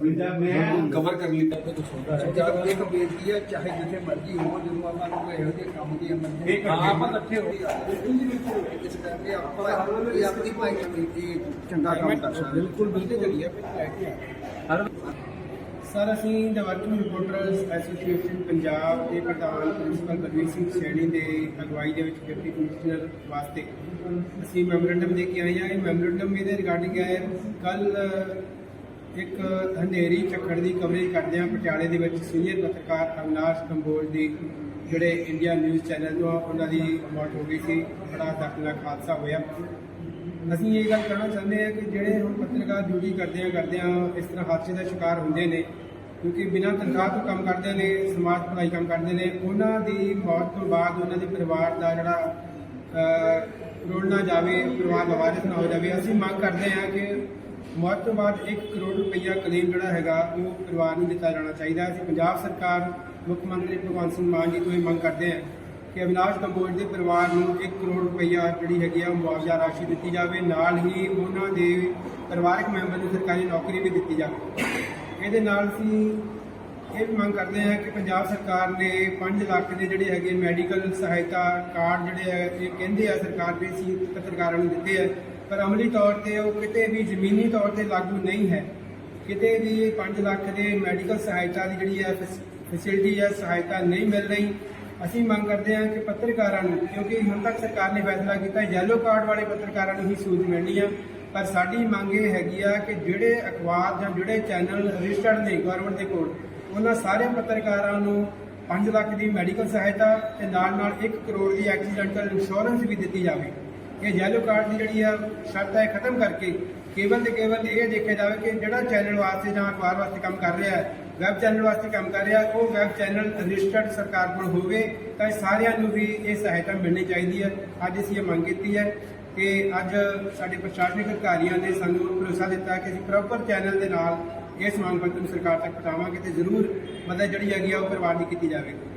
ਮੈਂ ਕਵਰ ਕਰ ਲਿੱਤਾ ਜਦ ਇੱਕ ਬੇਨਤੀ ਹੈ ਚਾਹੇ ਜਿੱਥੇ ਮਰਜ਼ੀ ਹੋ ਜਦੋਂ ਆਪਾਂ ਨੂੰ ਇਹੋ ਜਿਹੇ ਕੰਮ ਦੀ ਅਮਰ ਹਾਂ, ਆਪਾਂ ਇਕੱਠੇ ਹੋ ਇਸ ਕਰਕੇ ਆਪਾਂ ਇਹ ਆਪਣੀ ਭਾਈ ਕਮੇਟੀ ਚੰਗਾ ਕੰਮ ਕਰ ਸਕਦੇ ਬਿਲਕੁਲ ਬਿਲਕੁਲ। ਕਰੀਏ ਸਰ ਅਸੀਂ the working reporters association Punjab ਦੇ ਪ੍ਰਧਾਨ ਪ੍ਰਿੰਸੀਪਲ ਬਲਵੀਰ ਸਿੰਘ ਸੈਣੀ ਦੇ ਅਗਵਾਈ ਦੇ ਵਿੱਚ ਡਿਪਟੀ ਕਮਿਸ਼ਨਰ ਵਾਸਤੇ ਅਸੀਂ ਮੈਮੋਰੰਡਮ ਦੇ ਕੇ ਆਏ ਹਾਂ। ਇਹ ਮੈਮੋਰੰਡਮ ਇਹਦੇ ਰਿਗਾਰਡਿੰਗ ਹੈ ਕੱਲ ਇੱਕ ਹਨੇਰੀ ਝੱਖੜ ਦੀ ਕਵਰੇਜ ਕਰਦੇ ਹਾਂ ਪਟਿਆਲੇ ਦੇ ਵਿੱਚ ਸੀਨੀਅਰ ਪੱਤਰਕਾਰ ਅਵਨਾਸ਼ ਕੰਬੋਜ ਦੀ ਜਿਹੜੇ ਇੰਡੀਆ ਨਿਊਜ਼ ਚੈਨਲ ਤੋਂ ਆ, ਉਹਨਾਂ ਦੀ ਮੌਤ ਹੋ ਗਈ ਸੀ ਬੜਾ ਦਰਦਨਾਕ ਹਾਦਸਾ ਹੋਇਆ। ਅਸੀਂ ਇਹ ਗੱਲ ਕਹਿਣਾ ਚਾਹੁੰਦੇ ਹਾਂ ਕਿ ਜਿਹੜੇ ਹੁਣ ਪੱਤਰਕਾਰ ਡਿਊਟੀ ਕਰਦੇ ਆ ਕਰਦੇ ਆ ਇਸ ਤਰ੍ਹਾਂ ਹਾਦਸੇ ਦਾ ਸ਼ਿਕਾਰ ਹੁੰਦੇ ਨੇ ਕਿਉਂਕਿ ਬਿਨਾਂ ਤਨਖਾਹ ਤੋਂ ਕੰਮ ਕਰਦੇ ਨੇ ਸਮਾਜ ਭਲਾਈ ਕੰਮ ਕਰਦੇ ਨੇ ਉਹਨਾਂ ਦੀ ਮੌਤ ਤੋਂ ਬਾਅਦ ਉਹਨਾਂ ਦੇ ਪਰਿਵਾਰ ਦਾ ਜਿਹੜਾ ਰੋਲ ਨਾ ਜਾਵੇ ਪਰਿਵਾਰ ਲਵਾਰਿਸ ਨਾ ਹੋ ਜਾਵੇ ਅਸੀਂ ਮੰਗ ਕਰਦੇ ਹਾਂ ਕਿ ਮੌਤ ਤੋਂ ਬਾਅਦ 1 ਕਰੋੜ ਰੁਪਈਆ ਕਲੇਮ ਜਿਹੜਾ ਹੈਗਾ, ਉਹ ਪਰਿਵਾਰ ਨੂੰ ਦਿੱਤਾ ਜਾਣਾ ਚਾਹੀਦਾ। ਅਸੀਂ ਪੰਜਾਬ ਸਰਕਾਰ, ਮੁੱਖ ਮੰਤਰੀ ਭਗਵੰਤ ਸਿੰਘ ਮਾਨ ਜੀ ਤੋਂ ਇਹ ਮੰਗ ਕਰਦੇ ਹਾਂ ਕਿ ਅਵਿਨਾਸ਼ ਕੰਬੋਜ ਦੇ ਪਰਿਵਾਰ ਨੂੰ 1 ਕਰੋੜ ਰੁਪਈਆ ਜਿਹੜੀ ਹੈਗੀ ਆ ਮੁਆਵਜ਼ਾ ਰਾਸ਼ੀ ਦਿੱਤੀ ਜਾਵੇ। ਨਾਲ ਹੀ ਉਹਨਾਂ ਦੇ ਪਰਿਵਾਰਕ ਮੈਂਬਰ ਨੂੰ ਸਰਕਾਰੀ ਨੌਕਰੀ ਵੀ ਦਿੱਤੀ ਜਾਵੇ। ਇਹਦੇ ਨਾਲ ਅਸੀਂ ਇਹ ਵੀ ਮੰਗ ਕਰਦੇ ਹਾਂ ਕਿ ਪੰਜਾਬ ਸਰਕਾਰ ਨੇ 5 ਲੱਖ ਦੇ ਜਿਹੜੇ ਹੈਗੇ ਮੈਡੀਕਲ ਸਹਾਇਤਾ ਕਾਰਡ ਜਿਹੜੇ ਹੈ ਇਹ ਕਹਿੰਦੇ ਆ ਸਰਕਾਰ ਦੇ, ਅਸੀਂ ਪੱਤਰਕਾਰਾਂ ਨੂੰ ਦਿੱਤੇ ਆ। ਪਰ ਅਮਲੀ ਤੌਰ ਤੇ ਉਹ ਕਿਤੇ ਵੀ ਜ਼ਮੀਨੀ ਤੌਰ ਤੇ ਲਾਗੂ ਨਹੀਂ ਹੈ। ਕਿਤੇ ਵੀ 5 ਲੱਖ ਦੇ ਮੈਡੀਕਲ ਸਹਾਇਤਾ ਦੀ ਜਿਹੜੀ ਹੈ ਫੈਸਿਲਿਟੀ ਹੈ ਸਹਾਇਤਾ ਨਹੀਂ ਮਿਲ ਰਹੀ, ਅਸੀਂ ਮੰਗ ਕਰਦੇ ਹਾਂ ਕਿ ਪੱਤਰਕਾਰਾਂ ਨੂੰ, ਕਿਉਂਕਿ ਹੁਣ ਤੱਕ ਸਰਕਾਰ ਨੇ ਫੈਸਲਾ ਕੀਤਾ ਯੈਲੋ ਕਾਰਡ ਵਾਲੇ ਪੱਤਰਕਾਰਾਂ ਨੂੰ ਹੀ ਸੂਝ ਮਿਲਣੀ ਆ। ਪਰ ਸਾਡੀ ਮੰਗ ਇਹ ਹੈਗੀ ਆ ਕਿ ਜਿਹੜੇ ਅਖਬਾਰ ਜਾਂ ਜਿਹੜੇ ਚੈਨਲ ਰਜਿਸਟਰਡ ਨੇ ਗਵਰਨਮੈਂਟ ਦੇ ਕੋਲ, ਉਹਨਾਂ ਸਾਰੇ ਪੱਤਰਕਾਰਾਂ ਨੂੰ 5 ਲੱਖ ਦੀ ਮੈਡੀਕਲ ਸਹਾਇਤਾ ਤੇ ਨਾਲ ਨਾਲ 1 ਕਰੋੜ ਦੀ ਐਕਸੀਡੈਂਟਲ ਇੰਸ਼ੋਰੈਂਸ ਵੀ ਦਿੱਤੀ ਜਾਵੇ। ਇਹ ਯੈਲੋ ਕਾਰਡ ਦੀ ਜਿਹੜੀ ਆ ਸ਼ਰਤ ਹੈ ਖਤਮ ਕਰਕੇ ਕੇਵਲ ਤੇ ਕੇਵਲ ਇਹ ਦੇਖਿਆ ਜਾਵੇ ਕਿ ਜਿਹੜਾ ਚੈਨਲ ਵਾਸਤੇ ਜਾਂ ਅਖਬਾਰ ਵਾਸਤੇ ਕੰਮ ਕਰ ਰਿਹਾ ਹੈ ਵੈਬ ਚੈਨਲ ਵਾਸਤੇ ਕੰਮ ਕਰ ਰਿਹਾ, ਉਹ ਵੈਬ ਚੈਨਲ ਰਜਿਸਟਰਡ ਸਰਕਾਰ ਕੋਲ ਹੋਵੇ, ਤਾਂ ਇਹ ਸਾਰਿਆਂ ਨੂੰ ਵੀ ਇਹ ਸਹਾਇਤਾ ਮਿਲਣੀ ਚਾਹੀਦੀ ਹੈ। ਅੱਜ ਅਸੀਂ ਇਹ ਮੰਗ ਕੀਤੀ ਹੈ ਕਿ ਅੱਜ ਸਾਡੇ ਪ੍ਰਸ਼ਾਸਨਿਕ ਅਧਿਕਾਰੀਆਂ ਨੇ ਸਾਨੂੰ ਭਰੋਸਾ ਦਿੱਤਾ ਕਿ ਅਸੀਂ ਪ੍ਰੋਪਰ ਚੈਨਲ ਦੇ ਨਾਲ ਇਸ ਮੰਗ ਪੱਤਰ ਨੂੰ ਸਰਕਾਰ ਤੱਕ ਪਹੁੰਚਾਵਾਂਗੇ ਤੇ ਜ਼ਰੂਰ ਮਦਦ ਜਿਹੜੀ ਹੈਗੀ ਆ ਉਹ ਪਰਿਵਾਰ ਦੀ ਕੀਤੀ ਜਾਵੇਗੀ